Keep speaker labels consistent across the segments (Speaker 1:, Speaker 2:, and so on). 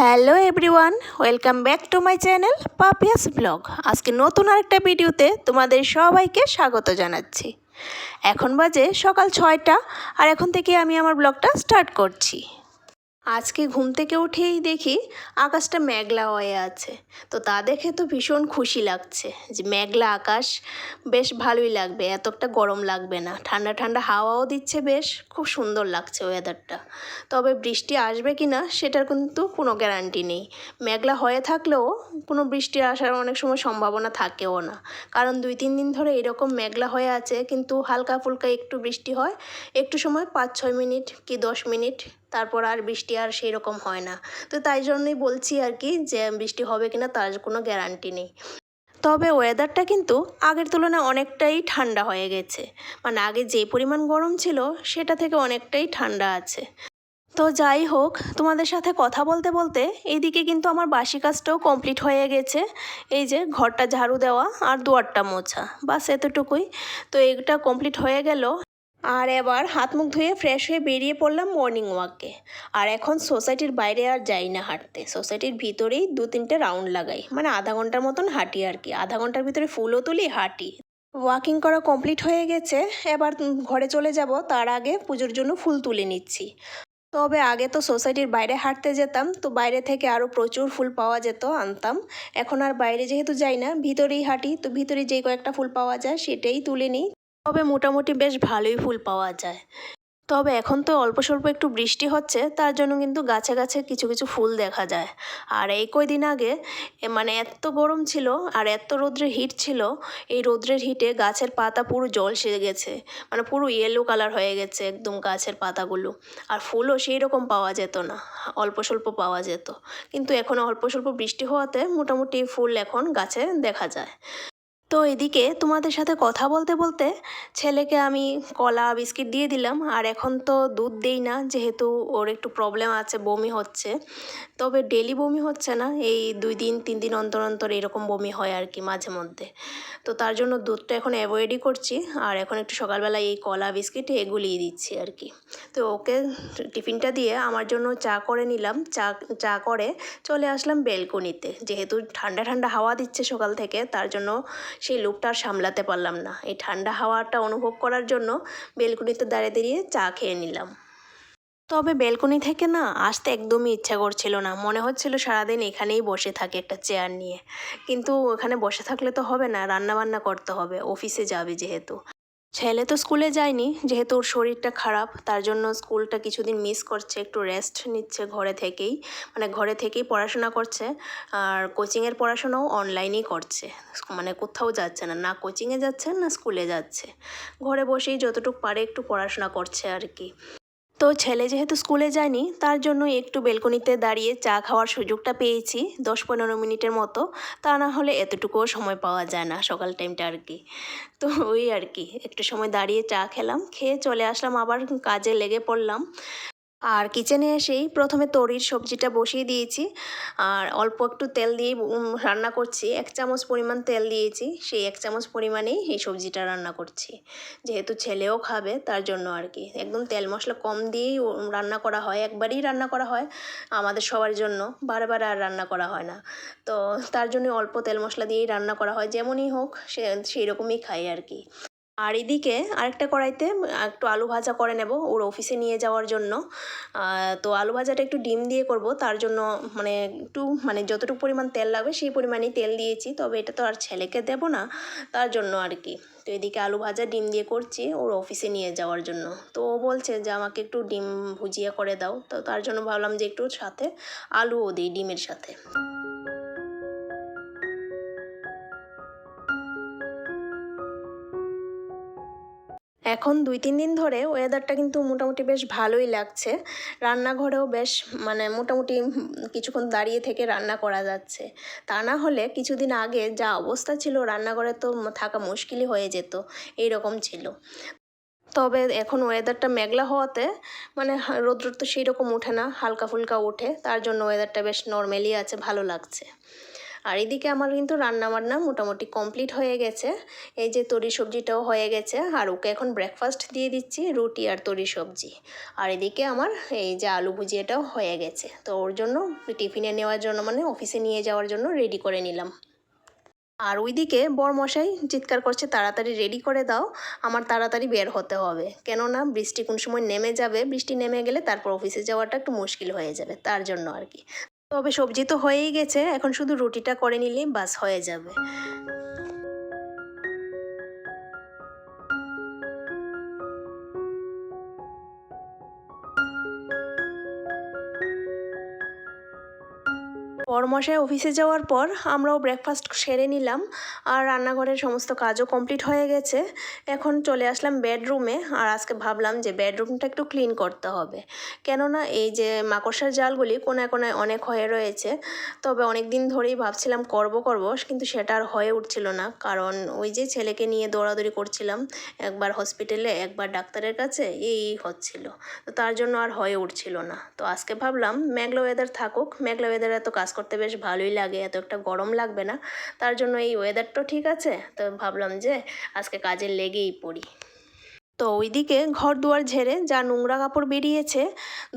Speaker 1: Hello everyone, welcome back to my channel Papiya's blog. আজকে নতুন আরেকটা ভিডিওতে তোমাদের সবাইকে স্বাগত জানাচ্ছি। এখন বাজে সকাল ছয়টা, আর এখন থেকে আমি আমার ব্লগটা স্টার্ট করছি। আজকে ঘুম থেকে উঠেই দেখি আকাশটা মেঘলা হয়ে আছে। তো তা দেখে তো ভীষণ খুশি লাগছে যে মেঘলা আকাশ বেশ ভালোই লাগবে, এতটা গরম লাগবে না। ঠান্ডা ঠান্ডা হাওয়াও দিচ্ছে বেশ, খুব সুন্দর লাগছে ওয়েদারটা তবে বৃষ্টি আসবে কি না সেটার কিন্তু কোনো গ্যারান্টি নেই। মেঘলা হয়ে থাকলেও কোনো বৃষ্টি আসার অনেক সময় সম্ভাবনা থাকেও না। কারণ দুই তিন দিন ধরে এরকম মেঘলা হয়ে আছে, কিন্তু হালকা ফুলকা একটু বৃষ্টি হয়, একটু সময় পাঁচ ছয় মিনিট কি দশ মিনিট তারপর আর বৃষ্টি আর সেই রকম হয় না। তো তাই জন্যই বলছি আর কি যে, বৃষ্টি হবে কিনা তার কোনো গ্যারান্টি নেই। তবে ওয়েদারটা কিন্তু আগের তুলনায় অনেকটাই ঠান্ডা হয়ে গেছে। মানে আগে যে পরিমাণ গরম ছিল, সেটা থেকে অনেকটাই ঠান্ডা আছে। তো যাই হোক, তোমাদের সাথে কথা বলতে বলতে এইদিকে কিন্তু আমার বাসি কাজটাও কমপ্লিট হয়ে গেছে। এই যে ঘরটা ঝাড়ু দেওয়া আর দুয়ারটা মোছা। বাস এতটুকুই। তো এইটা কমপ্লিট হয়ে গেল। আর এবার হাত মুখ ধুয়ে ফ্রেশ হয়ে বেরিয়ে পড়লাম মর্নিং ওয়াকে আর এখন সোসাইটির বাইরে আর যাই না হাঁটতে। সোসাইটির ভিতরেই দু তিনটে রাউন্ড লাগাই। মানে আধা ঘণ্টার মতন হাঁটি আর কি। আধা ঘণ্টার ভিতরে ফুলও তুলি, হাঁটি। ওয়াকিং করা কমপ্লিট হয়ে গেছে। এবার ঘরে চলে যাব। তার আগে পুজোর জন্য ফুল তুলে নিচ্ছি। তবে আগে তো সোসাইটির বাইরে হাঁটতে যেতাম। তো বাইরে থেকে আরও প্রচুর ফুল পাওয়া যেত, আনতাম। এখন আর বাইরে যেহেতু যাই না, ভিতরেই হাঁটি। তো ভিতরে যে কয়েকটা ফুল পাওয়া যায়, সেটাই তুলে নিই। তবে মোটামুটি বেশ ভালোই ফুল পাওয়া যায়। তবে এখন তো অল্প স্বল্প একটু বৃষ্টি হচ্ছে, তার জন্য কিন্তু গাছে গাছে কিছু কিছু ফুল দেখা যায়। আর এই কয়দিন আগে মানে এত গরম ছিল আর এত রৌদ্রের হিট ছিল, এই রৌদ্রের হিটে গাছের পাতা পুরো জল সেরে গেছে। মানে পুরো ইয়েলো কালার হয়ে গেছে একদম গাছের পাতাগুলো। আর ফুলও সেই রকম পাওয়া যেত না, অল্প স্বল্প পাওয়া যেত। কিন্তু এখন অল্প স্বল্প বৃষ্টি হওয়াতে মোটামুটি ফুল এখন গাছে দেখা যায়। তো এদিকে তোমাদের সাথে কথা বলতে বলতে ছেলেকে আমি কলা, বিস্কিট দিয়ে দিলাম। আর এখন তো দুধ দেই না, যেহেতু ওর একটু প্রবলেম আছে, বমি হচ্ছে। তবে ডেলি বমি হচ্ছে না, এই দুই দিন, তিন দিন অন্তর অন্তর এরকম বমি হয় আর কি মাঝে মধ্যে। তো তার জন্য দুধটা এখন অ্যাভয়েডই করছি। আর এখন একটু সকালবেলা এই কলা, বিস্কিট এগুলিয়ে দিচ্ছি আর কি। তো ওকে টিফিনটা দিয়ে আমার জন্য চা করে নিলাম। চা চা করে চলে আসলাম বেলকনিতে। যেহেতু ঠান্ডা ঠান্ডা হাওয়া দিচ্ছে সকাল থেকে, তার জন্য সেই লোকটা আর সামলাতে পারলাম না। এই ঠান্ডা হাওয়াটা অনুভব করার জন্য বেলকুনিতে দাঁড়িয়ে দাঁড়িয়ে চা খেয়ে নিলাম। তবে বেলকনি থেকে না আসতে একদমই ইচ্ছা করছিল না। মনে হচ্ছিল সারাদিন এখানেই বসে থাকে একটা চেয়ার নিয়ে। কিন্তু ওখানে বসে থাকলে তো হবে না রান্না বান্না করতে হবে। অফিসে যাবে যেহেতু। ছেলে তো স্কুলে যায়নি, যেহেতু ওর শরীরটা খারাপ, তার জন্য স্কুলটা কিছুদিন মিস করছে, একটু রেস্ট নিচ্ছে ঘরে থেকেই মানে ঘরে থেকেই পড়াশোনা করছে, আর কোচিংয়ের পড়াশোনাও অনলাইনেই করছে মানে কোথাও যাচ্ছে না না কোচিংয়ে যাচ্ছে, না স্কুলে যাচ্ছে, ঘরে বসেই যতটুকু পারে একটু পড়াশোনা করছে আর কি। তো ছেলে যেহেতু স্কুলে যায়নি, তার জন্য একটু বেলকনিতে দাঁড়িয়ে চা খাওয়ার সুযোগটা পেয়েছি দশ পনেরো মিনিটের মতো। তা না হলে এতটুকুও সময় পাওয়া যায় না সকাল টাইমটা আর কি। তো ওই আর কি, একটু সময় দাঁড়িয়ে চা খেলাম, খেয়ে চলে আসলাম, আবার কাজে লেগে পড়লাম। আর কিচেনে এসেই প্রথমে তরির সবজিটা বসিয়ে দিয়েছি। আর অল্প একটু তেল দিয়ে রান্না করছি। এক চামচ পরিমাণ তেল দিয়েছি। সেই এক চামচ পরিমাণেই এই সবজিটা রান্না করছি। যেহেতু ছেলেও খাবে, তার জন্য আর কি। একদম তেল মশলা কম দিয়েই রান্না করা হয়, একবারই রান্না করা হয় আমাদের সবার জন্য। বারবার আর রান্না করা হয় না। তো তার জন্য অল্প তেল মশলা দিয়েই রান্না করা হয়। যেমনই হোক, সে সেই রকমই খাই আর কি। আর এদিকে আরেকটা কড়াইতে একটু আলু ভাজা করে নেব ওর অফিসে নিয়ে যাওয়ার জন্য। তো আলু ভাজাটা একটু ডিম দিয়ে করব, তার জন্য মানে একটু মানে যতটুকু পরিমাণ তেল লাগবে সেই পরিমাণেই তেল দিয়েছি, তবে এটা তো আর ছেলেকে দেব না, তার জন্য আর কি। তো এদিকে আলু ভাজা ডিম দিয়ে করছি ওর অফিসে নিয়ে যাওয়ার জন্য। তো ও বলছে যে আমাকে একটু ডিম ভুজিয়া করে দাও, তো তার জন্য ভাবলাম যে একটু সাথে আলুও দিই ডিমের সাথে। এখন দুই, তিন দিন ধরে ওয়েদারটা কিন্তু মোটামুটি বেশ ভালোই লাগছে। রান্নাঘরেও বেশ মানে মোটামুটি কিছুক্ষণ দাঁড়িয়ে থেকে রান্না করা যাচ্ছে। তা না হলে কিছুদিন আগে যা অবস্থা ছিল, রান্নাঘরে তো থাকা মুশকিলই হয়ে যেত। এই রকম ছিল। তবে এখন ওয়েদারটা মেঘলা হওয়াতে মানে রৌদ্র তো সেই রকম ওঠে না হালকা ফুলকা ওঠে। তার জন্য ওয়েদারটা বেশ নর্মালি আছে, ভালো লাগছে। আর এদিকে আমার কিন্তু রান্না বান্না মোটামুটি কমপ্লিট হয়ে গেছে। এই যে তরি সবজিটাও হয়ে গেছে, আর ওকে এখন ব্রেকফাস্ট দিয়ে দিচ্ছি, রুটি আর তরি সবজি। আর এদিকে আমার এই যে আলু ভুজিয়াটাও হয়ে গেছে। তো ওর জন্য টিফিনে নেওয়ার জন্য মানে অফিসে নিয়ে যাওয়ার জন্য রেডি করে নিলাম। আর ওইদিকে বরমশাই চিৎকার করছে, তাড়াতাড়ি রেডি করে দাও, আমার তাড়াতাড়ি বের হতে হবে। কেননা বৃষ্টি কোন সময় নেমে যাবে, বৃষ্টি নেমে গেলে তারপর অফিসে যাওয়াটা একটু মুশকিল হয়ে যাবে, তার জন্য আর কি। তবে সবজি তো হয়েই গেছে এখন শুধু রুটিটা করে নিলেই বাস হয়ে যাবে। পরমশাই অফিসে যাওয়ার পর আমরাও ব্রেকফাস্ট সেরে নিলাম আর রান্নাঘরের সমস্ত কাজও কমপ্লিট হয়ে গেছে। এখন চলে আসলাম বেডরুমে আর আজকে ভাবলাম যে বেডরুমটা একটু ক্লিন করতে হবে। কেননা এই যে মাকড়সার জালগুলি কোনায় কোনায় অনেক হয়ে রয়েছে, তবে অনেক দিন ধরেই ভাবছিলাম করব করব, কিন্তু সেটা আর হয়ে উঠছিল না। কারণ ওই যে ছেলেকে নিয়ে দৌড়াদৌড়ি করছিলাম, একবার হসপিটালে একবার ডাক্তারের কাছে, এই হচ্ছিল। তো তার জন্য আর হয়ে উঠছিল না। তো আজকে ভাবলাম মেঘলা ওয়েদার থাকুক মেঘলা ওয়েদার এত কাজ করতে বেশ ভালোই লাগে, এত একটা গরম লাগবে না। তার জন্য এই ওয়েদারটাও ঠিক আছে, তো ভাবলাম যে আজকে কাজে লেগেই পড়ি। তো ওইদিকে ঘর দুয়ার ঝেড়ে যা নোংরা কাপড় বেরিয়েছে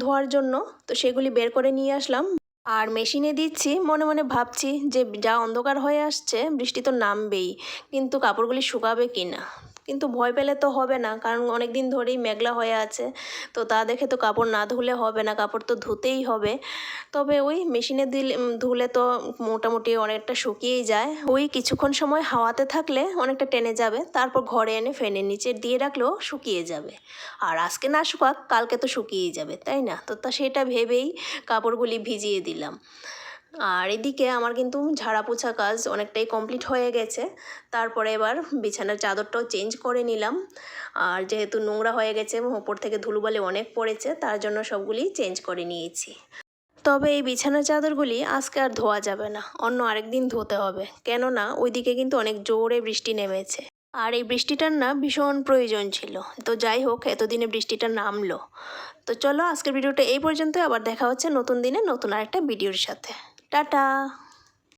Speaker 1: ধোয়ার জন্য, তো সেগুলি বের করে নিয়ে আসলাম। আর মেশিনে দিচ্ছি, মনে মনে ভাবছি যে যা অন্ধকার হয়ে আসছে, বৃষ্টি তো নামবেই, কিন্তু কাপড়গুলি শুকাবে কি না কিন্তু ভয় পেলে তো হবে না। কারণ অনেক দিন ধরেই মেঘলা হয়ে আছে। তো তা দেখে তো কাপড় না ধুলে হবে না, কাপড় তো ধুতেই হবে। তবে ওই মেশিনে দিলে ধুলে তো মোটামুটি অনেকটা শুকিয়েই যায়। ওই কিছুক্ষণ সময় হাওয়াতে থাকলে অনেকটা টেনে যাবে। তারপর ঘরে এনে ফ্যানের নিচে দিয়ে রাখলেও শুকিয়ে যাবে। আর আজকে না শুকাক, কালকে তো শুকিয়েই যাবে, তাই না? তো তা সেটা ভেবেই কাপড়গুলি ভিজিয়ে দিলাম। আর এদিকে আমার কিন্তু ঝাড়া পোছা কাজ অনেকটাই কমপ্লিট হয়ে গেছে। তারপরে এবার বিছানার চাদরটাও চেঞ্জ করে নিলাম। আর যেহেতু নোংরা হয়ে গেছে, ওপর থেকে ধুলোবালি অনেক পড়েছে, তার জন্য সবগুলি চেঞ্জ করে নিয়েছি। তবে এই বিছানার চাদরগুলি আজকে আর ধোয়া যাবে না, অন্য আরেক দিন ধুতে হবে। কেননা, ওইদিকে কিন্তু অনেক জোরে বৃষ্টি নেমেছে। আর এই বৃষ্টিটার না ভীষণ প্রয়োজন ছিল। তো যাই হোক, এতদিনে বৃষ্টিটা নামলো। তো চলো, আজকের ভিডিওটা এই পর্যন্ত আবার দেখা হচ্ছে নতুন দিনে নতুন আরেকটা ভিডিওর সাথে। 哒哒。